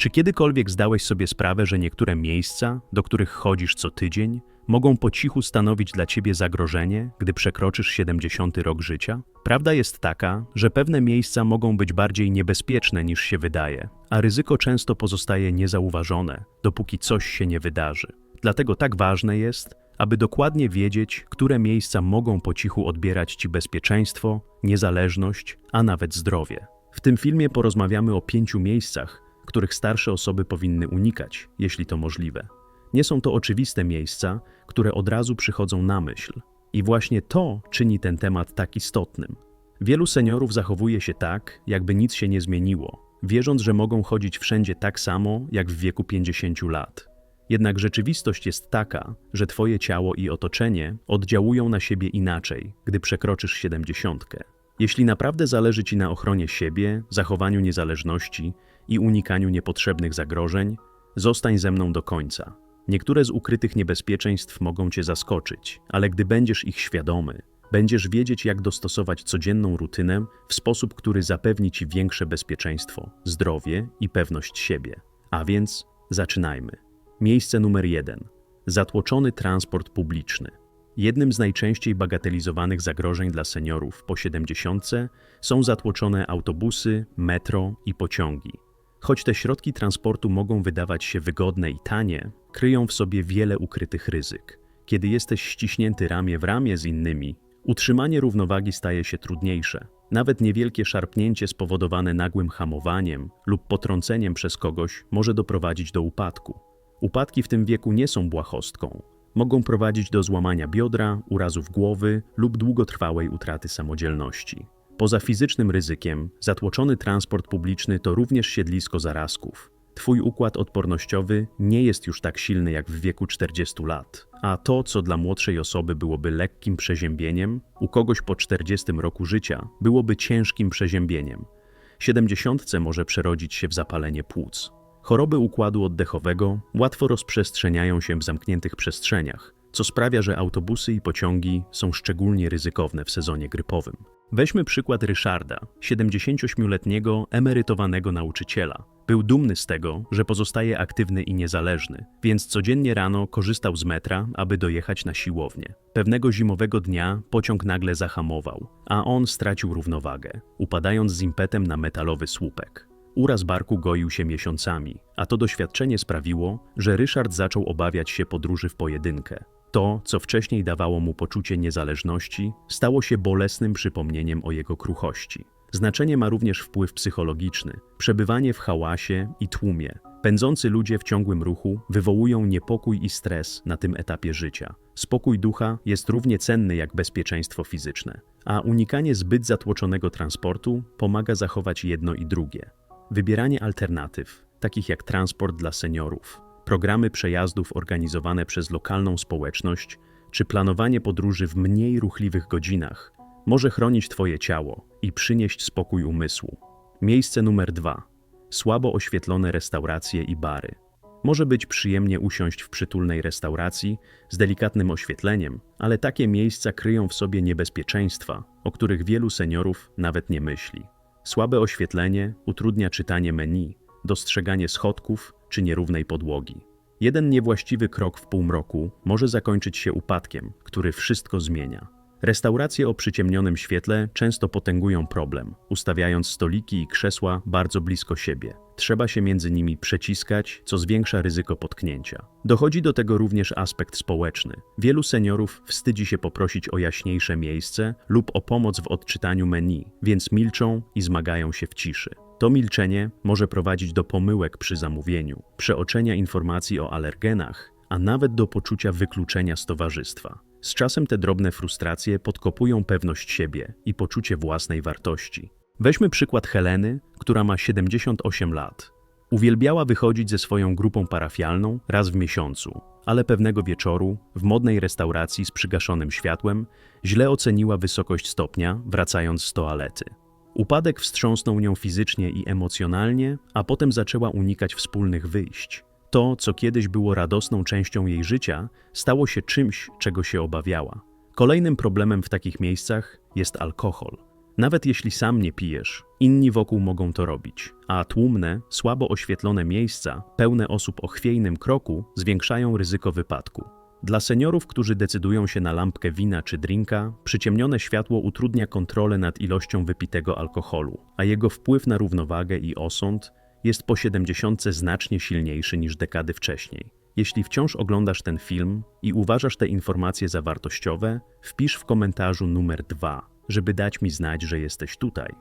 Czy kiedykolwiek zdałeś sobie sprawę, że niektóre miejsca, do których chodzisz co tydzień, mogą po cichu stanowić dla ciebie zagrożenie, gdy przekroczysz 70 rok życia? Prawda jest taka, że pewne miejsca mogą być bardziej niebezpieczne niż się wydaje, a ryzyko często pozostaje niezauważone, dopóki coś się nie wydarzy. Dlatego tak ważne jest, aby dokładnie wiedzieć, które miejsca mogą po cichu odbierać ci bezpieczeństwo, niezależność, a nawet zdrowie. W tym filmie porozmawiamy o pięciu miejscach, których starsze osoby powinny unikać, jeśli to możliwe. Nie są to oczywiste miejsca, które od razu przychodzą na myśl. I właśnie to czyni ten temat tak istotnym. Wielu seniorów zachowuje się tak, jakby nic się nie zmieniło, wierząc, że mogą chodzić wszędzie tak samo jak w wieku 50 lat. Jednak rzeczywistość jest taka, że Twoje ciało i otoczenie oddziałują na siebie inaczej, gdy przekroczysz 70. Jeśli naprawdę zależy Ci na ochronie siebie, zachowaniu niezależności i unikaniu niepotrzebnych zagrożeń, zostań ze mną do końca. Niektóre z ukrytych niebezpieczeństw mogą Cię zaskoczyć, ale gdy będziesz ich świadomy, będziesz wiedzieć, jak dostosować codzienną rutynę w sposób, który zapewni Ci większe bezpieczeństwo, zdrowie i pewność siebie. A więc zaczynajmy. Miejsce numer jeden. Zatłoczony transport publiczny. Jednym z najczęściej bagatelizowanych zagrożeń dla seniorów po 70 są zatłoczone autobusy, metro i pociągi. Choć te środki transportu mogą wydawać się wygodne i tanie, kryją w sobie wiele ukrytych ryzyk. Kiedy jesteś ściśnięty ramię w ramię z innymi, utrzymanie równowagi staje się trudniejsze. Nawet niewielkie szarpnięcie spowodowane nagłym hamowaniem lub potrąceniem przez kogoś może doprowadzić do upadku. Upadki w tym wieku nie są błahostką. Mogą prowadzić do złamania biodra, urazów głowy lub długotrwałej utraty samodzielności. Poza fizycznym ryzykiem, zatłoczony transport publiczny to również siedlisko zarazków. Twój układ odpornościowy nie jest już tak silny jak w wieku 40 lat, a to, co dla młodszej osoby byłoby lekkim przeziębieniem, u kogoś po 40 roku życia byłoby ciężkim przeziębieniem. 70 może przerodzić się w zapalenie płuc. Choroby układu oddechowego łatwo rozprzestrzeniają się w zamkniętych przestrzeniach, co sprawia, że autobusy i pociągi są szczególnie ryzykowne w sezonie grypowym. Weźmy przykład Ryszarda, 78-letniego emerytowanego nauczyciela. Był dumny z tego, że pozostaje aktywny i niezależny, więc codziennie rano korzystał z metra, aby dojechać na siłownię. Pewnego zimowego dnia pociąg nagle zahamował, a on stracił równowagę, upadając z impetem na metalowy słupek. Uraz barku goił się miesiącami, a to doświadczenie sprawiło, że Ryszard zaczął obawiać się podróży w pojedynkę. To, co wcześniej dawało mu poczucie niezależności, stało się bolesnym przypomnieniem o jego kruchości. Znaczenie ma również wpływ psychologiczny. Przebywanie w hałasie i tłumie. Pędzący ludzie w ciągłym ruchu wywołują niepokój i stres na tym etapie życia. Spokój ducha jest równie cenny jak bezpieczeństwo fizyczne, a unikanie zbyt zatłoczonego transportu pomaga zachować jedno i drugie. Wybieranie alternatyw, takich jak transport dla seniorów, programy przejazdów organizowane przez lokalną społeczność, czy planowanie podróży w mniej ruchliwych godzinach, może chronić Twoje ciało i przynieść spokój umysłu. Miejsce numer dwa. Słabo oświetlone restauracje i bary. Może być przyjemnie usiąść w przytulnej restauracji z delikatnym oświetleniem, ale takie miejsca kryją w sobie niebezpieczeństwa, o których wielu seniorów nawet nie myśli. Słabe oświetlenie utrudnia czytanie menu, dostrzeganie schodków czy nierównej podłogi. Jeden niewłaściwy krok w półmroku może zakończyć się upadkiem, który wszystko zmienia. Restauracje o przyciemnionym świetle często potęgują problem, ustawiając stoliki i krzesła bardzo blisko siebie. Trzeba się między nimi przeciskać, co zwiększa ryzyko potknięcia. Dochodzi do tego również aspekt społeczny. Wielu seniorów wstydzi się poprosić o jaśniejsze miejsce lub o pomoc w odczytaniu menu, więc milczą i zmagają się w ciszy. To milczenie może prowadzić do pomyłek przy zamówieniu, przeoczenia informacji o alergenach, a nawet do poczucia wykluczenia z towarzystwa. Z czasem te drobne frustracje podkopują pewność siebie i poczucie własnej wartości. Weźmy przykład Heleny, która ma 78 lat. Uwielbiała wychodzić ze swoją grupą parafialną raz w miesiącu, ale pewnego wieczoru, w modnej restauracji z przygaszonym światłem, źle oceniła wysokość stopnia, wracając z toalety. Upadek wstrząsnął nią fizycznie i emocjonalnie, a potem zaczęła unikać wspólnych wyjść. To, co kiedyś było radosną częścią jej życia, stało się czymś, czego się obawiała. Kolejnym problemem w takich miejscach jest alkohol. Nawet jeśli sam nie pijesz, inni wokół mogą to robić, a tłumne, słabo oświetlone miejsca, pełne osób o chwiejnym kroku, zwiększają ryzyko wypadku. Dla seniorów, którzy decydują się na lampkę wina czy drinka, przyciemnione światło utrudnia kontrolę nad ilością wypitego alkoholu, a jego wpływ na równowagę i osąd jest po 70 znacznie silniejszy niż dekady wcześniej. Jeśli wciąż oglądasz ten film i uważasz te informacje za wartościowe, wpisz w komentarzu numer 2, żeby dać mi znać, że jesteś tutaj.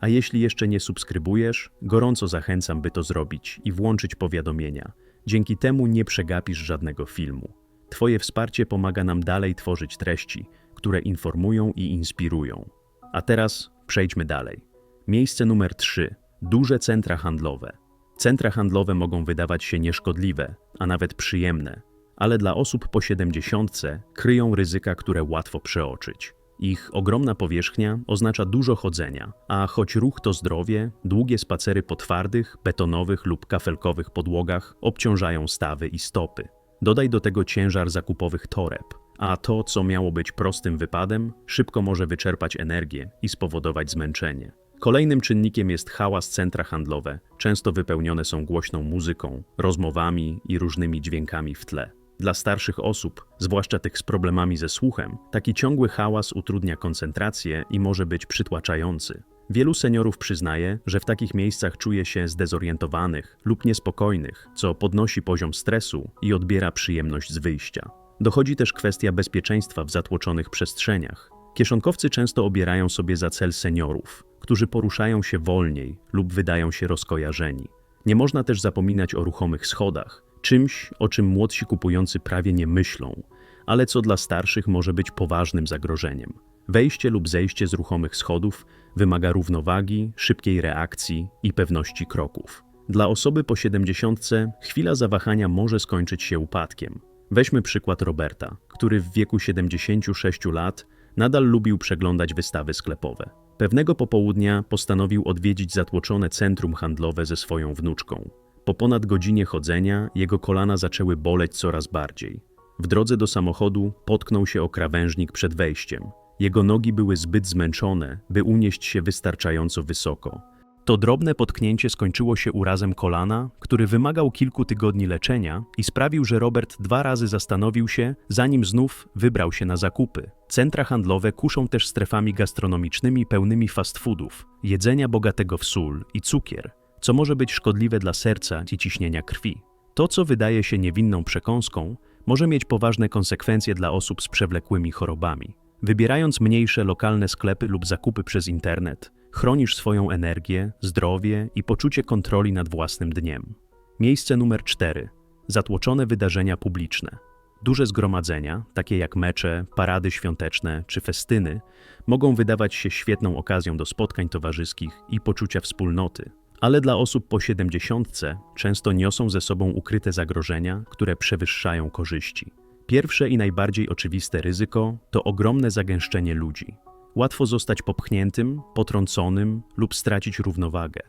A jeśli jeszcze nie subskrybujesz, gorąco zachęcam, by to zrobić i włączyć powiadomienia. Dzięki temu nie przegapisz żadnego filmu. Twoje wsparcie pomaga nam dalej tworzyć treści, które informują i inspirują. A teraz przejdźmy dalej. Miejsce numer 3. Duże centra handlowe. Centra handlowe mogą wydawać się nieszkodliwe, a nawet przyjemne, ale dla osób po 70 kryją ryzyka, które łatwo przeoczyć. Ich ogromna powierzchnia oznacza dużo chodzenia, a choć ruch to zdrowie, długie spacery po twardych, betonowych lub kafelkowych podłogach obciążają stawy i stopy. Dodaj do tego ciężar zakupowych toreb, a to, co miało być prostym wypadem, szybko może wyczerpać energię i spowodować zmęczenie. Kolejnym czynnikiem jest hałas centra handlowe. Często wypełnione są głośną muzyką, rozmowami i różnymi dźwiękami w tle. Dla starszych osób, zwłaszcza tych z problemami ze słuchem, taki ciągły hałas utrudnia koncentrację i może być przytłaczający. Wielu seniorów przyznaje, że w takich miejscach czuje się zdezorientowanych lub niespokojnych, co podnosi poziom stresu i odbiera przyjemność z wyjścia. Dochodzi też kwestia bezpieczeństwa w zatłoczonych przestrzeniach. Kieszonkowcy często obierają sobie za cel seniorów, którzy poruszają się wolniej lub wydają się rozkojarzeni. Nie można też zapominać o ruchomych schodach, czymś, o czym młodsi kupujący prawie nie myślą, ale co dla starszych może być poważnym zagrożeniem. Wejście lub zejście z ruchomych schodów wymaga równowagi, szybkiej reakcji i pewności kroków. Dla osoby po 70 chwila zawahania może skończyć się upadkiem. Weźmy przykład Roberta, który w wieku 76 lat nadal lubił przeglądać wystawy sklepowe. Pewnego popołudnia postanowił odwiedzić zatłoczone centrum handlowe ze swoją wnuczką. Po ponad godzinie chodzenia jego kolana zaczęły boleć coraz bardziej. W drodze do samochodu potknął się o krawężnik przed wejściem. Jego nogi były zbyt zmęczone, by unieść się wystarczająco wysoko. To drobne potknięcie skończyło się urazem kolana, który wymagał kilku tygodni leczenia i sprawił, że Robert dwa razy zastanowił się, zanim znów wybrał się na zakupy. Centra handlowe kuszą też strefami gastronomicznymi pełnymi fast foodów, jedzenia bogatego w sól i cukier, co może być szkodliwe dla serca i ciśnienia krwi. To, co wydaje się niewinną przekąską, może mieć poważne konsekwencje dla osób z przewlekłymi chorobami. Wybierając mniejsze lokalne sklepy lub zakupy przez internet, chronisz swoją energię, zdrowie i poczucie kontroli nad własnym dniem. Miejsce numer 4. Zatłoczone wydarzenia publiczne. Duże zgromadzenia, takie jak mecze, parady świąteczne czy festyny, mogą wydawać się świetną okazją do spotkań towarzyskich i poczucia wspólnoty. Ale dla osób po 70 często niosą ze sobą ukryte zagrożenia, które przewyższają korzyści. Pierwsze i najbardziej oczywiste ryzyko to ogromne zagęszczenie ludzi. Łatwo zostać popchniętym, potrąconym lub stracić równowagę.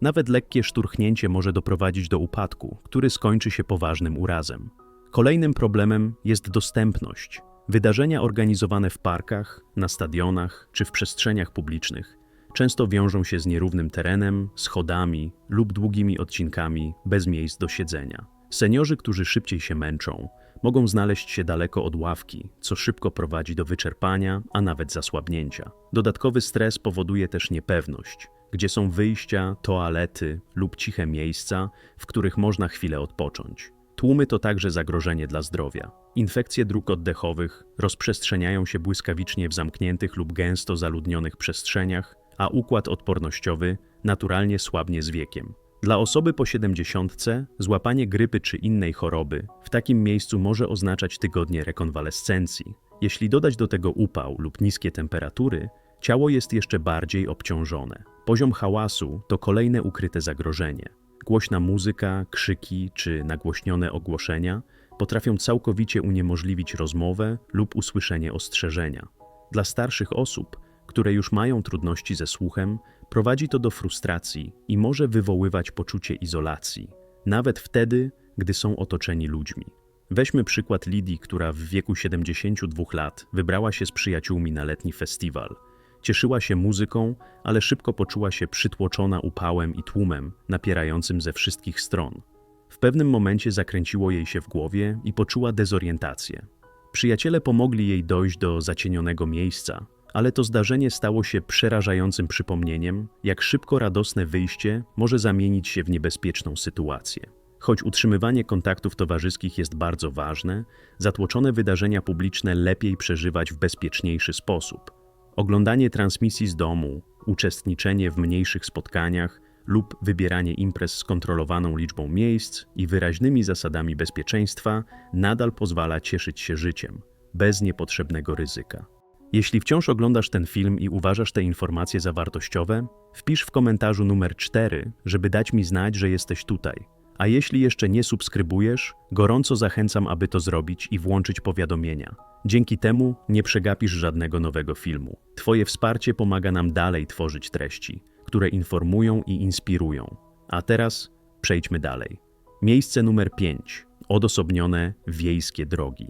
Nawet lekkie szturchnięcie może doprowadzić do upadku, który skończy się poważnym urazem. Kolejnym problemem jest dostępność. Wydarzenia organizowane w parkach, na stadionach czy w przestrzeniach publicznych często wiążą się z nierównym terenem, schodami lub długimi odcinkami bez miejsc do siedzenia. Seniorzy, którzy szybciej się męczą, mogą znaleźć się daleko od ławki, co szybko prowadzi do wyczerpania, a nawet zasłabnięcia. Dodatkowy stres powoduje też niepewność, gdzie są wyjścia, toalety lub ciche miejsca, w których można chwilę odpocząć. Tłumy to także zagrożenie dla zdrowia. Infekcje dróg oddechowych rozprzestrzeniają się błyskawicznie w zamkniętych lub gęsto zaludnionych przestrzeniach, a układ odpornościowy naturalnie słabnie z wiekiem. Dla osoby po 70 złapanie grypy czy innej choroby w takim miejscu może oznaczać tygodnie rekonwalescencji. Jeśli dodać do tego upał lub niskie temperatury, ciało jest jeszcze bardziej obciążone. Poziom hałasu to kolejne ukryte zagrożenie. Głośna muzyka, krzyki czy nagłośnione ogłoszenia potrafią całkowicie uniemożliwić rozmowę lub usłyszenie ostrzeżenia. Dla starszych osób, które już mają trudności ze słuchem, prowadzi to do frustracji i może wywoływać poczucie izolacji, nawet wtedy, gdy są otoczeni ludźmi. Weźmy przykład Lidii, która w wieku 72 lat wybrała się z przyjaciółmi na letni festiwal. Cieszyła się muzyką, ale szybko poczuła się przytłoczona upałem i tłumem napierającym ze wszystkich stron. W pewnym momencie zakręciło jej się w głowie i poczuła dezorientację. Przyjaciele pomogli jej dojść do zacienionego miejsca, ale to zdarzenie stało się przerażającym przypomnieniem, jak szybko radosne wyjście może zamienić się w niebezpieczną sytuację. Choć utrzymywanie kontaktów towarzyskich jest bardzo ważne, zatłoczone wydarzenia publiczne lepiej przeżywać w bezpieczniejszy sposób. Oglądanie transmisji z domu, uczestniczenie w mniejszych spotkaniach lub wybieranie imprez z kontrolowaną liczbą miejsc i wyraźnymi zasadami bezpieczeństwa nadal pozwala cieszyć się życiem, bez niepotrzebnego ryzyka. Jeśli wciąż oglądasz ten film i uważasz te informacje za wartościowe, wpisz w komentarzu numer 4, żeby dać mi znać, że jesteś tutaj. A jeśli jeszcze nie subskrybujesz, gorąco zachęcam, aby to zrobić i włączyć powiadomienia. Dzięki temu nie przegapisz żadnego nowego filmu. Twoje wsparcie pomaga nam dalej tworzyć treści, które informują i inspirują. A teraz przejdźmy dalej. Miejsce numer 5. Odosobnione wiejskie drogi.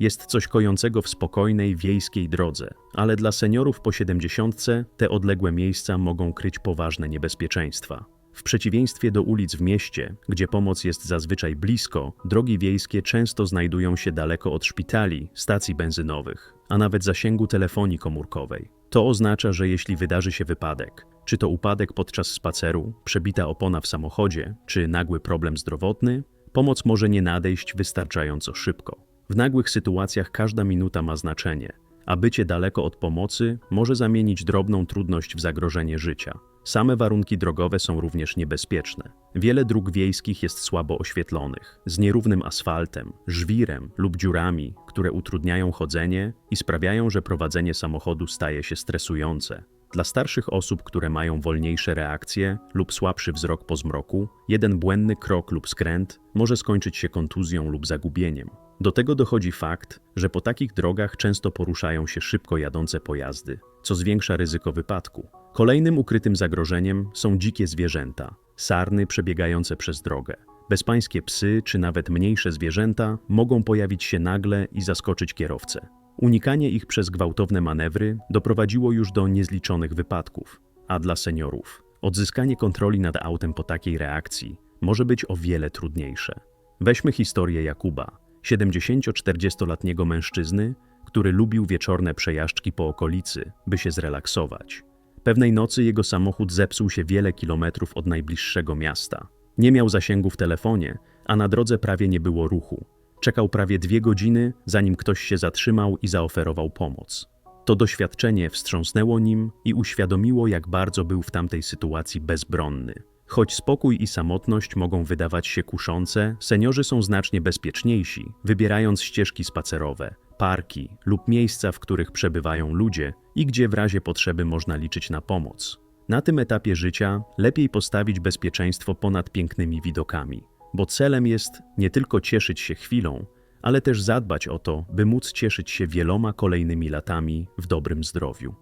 Jest coś kojącego w spokojnej wiejskiej drodze, ale dla seniorów po 70 te odległe miejsca mogą kryć poważne niebezpieczeństwa. W przeciwieństwie do ulic w mieście, gdzie pomoc jest zazwyczaj blisko, drogi wiejskie często znajdują się daleko od szpitali, stacji benzynowych, a nawet zasięgu telefonii komórkowej. To oznacza, że jeśli wydarzy się wypadek, czy to upadek podczas spaceru, przebita opona w samochodzie, czy nagły problem zdrowotny, pomoc może nie nadejść wystarczająco szybko. W nagłych sytuacjach każda minuta ma znaczenie, a bycie daleko od pomocy może zamienić drobną trudność w zagrożenie życia. Same warunki drogowe są również niebezpieczne. Wiele dróg wiejskich jest słabo oświetlonych, z nierównym asfaltem, żwirem lub dziurami, które utrudniają chodzenie i sprawiają, że prowadzenie samochodu staje się stresujące. Dla starszych osób, które mają wolniejsze reakcje lub słabszy wzrok po zmroku, jeden błędny krok lub skręt może skończyć się kontuzją lub zagubieniem. Do tego dochodzi fakt, że po takich drogach często poruszają się szybko jadące pojazdy, co zwiększa ryzyko wypadku. Kolejnym ukrytym zagrożeniem są dzikie zwierzęta, sarny przebiegające przez drogę. Bezpańskie psy czy nawet mniejsze zwierzęta mogą pojawić się nagle i zaskoczyć kierowcę. Unikanie ich przez gwałtowne manewry doprowadziło już do niezliczonych wypadków, a dla seniorów odzyskanie kontroli nad autem po takiej reakcji może być o wiele trudniejsze. Weźmy historię Jakuba, 70-40-letniego mężczyzny, który lubił wieczorne przejażdżki po okolicy, by się zrelaksować. Pewnej nocy jego samochód zepsuł się wiele kilometrów od najbliższego miasta. Nie miał zasięgu w telefonie, a na drodze prawie nie było ruchu. Czekał prawie dwie godziny, zanim ktoś się zatrzymał i zaoferował pomoc. To doświadczenie wstrząsnęło nim i uświadomiło, jak bardzo był w tamtej sytuacji bezbronny. Choć spokój i samotność mogą wydawać się kuszące, seniorzy są znacznie bezpieczniejsi, wybierając ścieżki spacerowe, parki lub miejsca, w których przebywają ludzie i gdzie w razie potrzeby można liczyć na pomoc. Na tym etapie życia lepiej postawić bezpieczeństwo ponad pięknymi widokami, bo celem jest nie tylko cieszyć się chwilą, ale też zadbać o to, by móc cieszyć się wieloma kolejnymi latami w dobrym zdrowiu.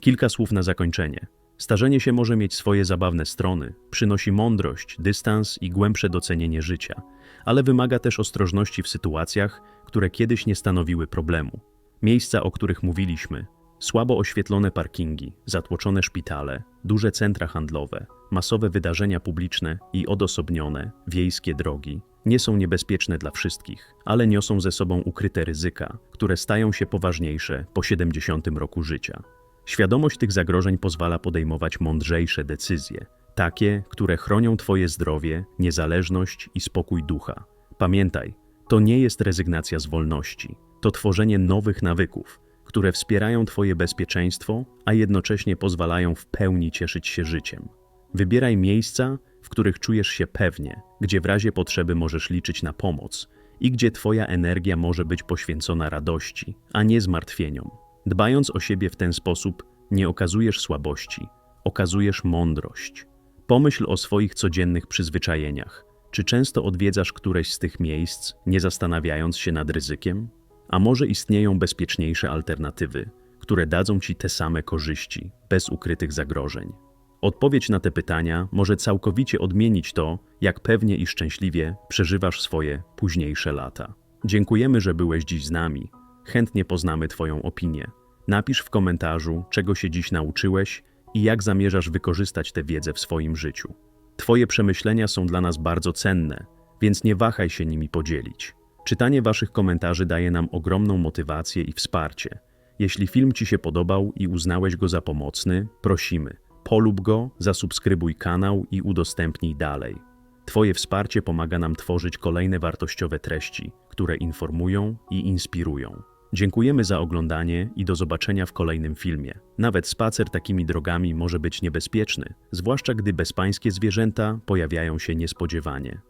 Kilka słów na zakończenie. Starzenie się może mieć swoje zabawne strony, przynosi mądrość, dystans i głębsze docenienie życia, ale wymaga też ostrożności w sytuacjach, które kiedyś nie stanowiły problemu. Miejsca, o których mówiliśmy, słabo oświetlone parkingi, zatłoczone szpitale, duże centra handlowe, masowe wydarzenia publiczne i odosobnione, wiejskie drogi, nie są niebezpieczne dla wszystkich, ale niosą ze sobą ukryte ryzyka, które stają się poważniejsze po 70 roku życia. Świadomość tych zagrożeń pozwala podejmować mądrzejsze decyzje, takie, które chronią Twoje zdrowie, niezależność i spokój ducha. Pamiętaj, to nie jest rezygnacja z wolności, to tworzenie nowych nawyków, które wspierają Twoje bezpieczeństwo, a jednocześnie pozwalają w pełni cieszyć się życiem. Wybieraj miejsca, w których czujesz się pewnie, gdzie w razie potrzeby możesz liczyć na pomoc i gdzie Twoja energia może być poświęcona radości, a nie zmartwieniom. Dbając o siebie w ten sposób, nie okazujesz słabości, okazujesz mądrość. Pomyśl o swoich codziennych przyzwyczajeniach. Czy często odwiedzasz któreś z tych miejsc, nie zastanawiając się nad ryzykiem? A może istnieją bezpieczniejsze alternatywy, które dadzą ci te same korzyści, bez ukrytych zagrożeń? Odpowiedź na te pytania może całkowicie odmienić to, jak pewnie i szczęśliwie przeżywasz swoje późniejsze lata. Dziękujemy, że byłeś dziś z nami. Chętnie poznamy Twoją opinię. Napisz w komentarzu, czego się dziś nauczyłeś i jak zamierzasz wykorzystać tę wiedzę w swoim życiu. Twoje przemyślenia są dla nas bardzo cenne, więc nie wahaj się nimi podzielić. Czytanie Waszych komentarzy daje nam ogromną motywację i wsparcie. Jeśli film Ci się podobał i uznałeś go za pomocny, prosimy, polub go, zasubskrybuj kanał i udostępnij dalej. Twoje wsparcie pomaga nam tworzyć kolejne wartościowe treści, które informują i inspirują. Dziękujemy za oglądanie i do zobaczenia w kolejnym filmie. Nawet spacer takimi drogami może być niebezpieczny, zwłaszcza gdy bezpańskie zwierzęta pojawiają się niespodziewanie.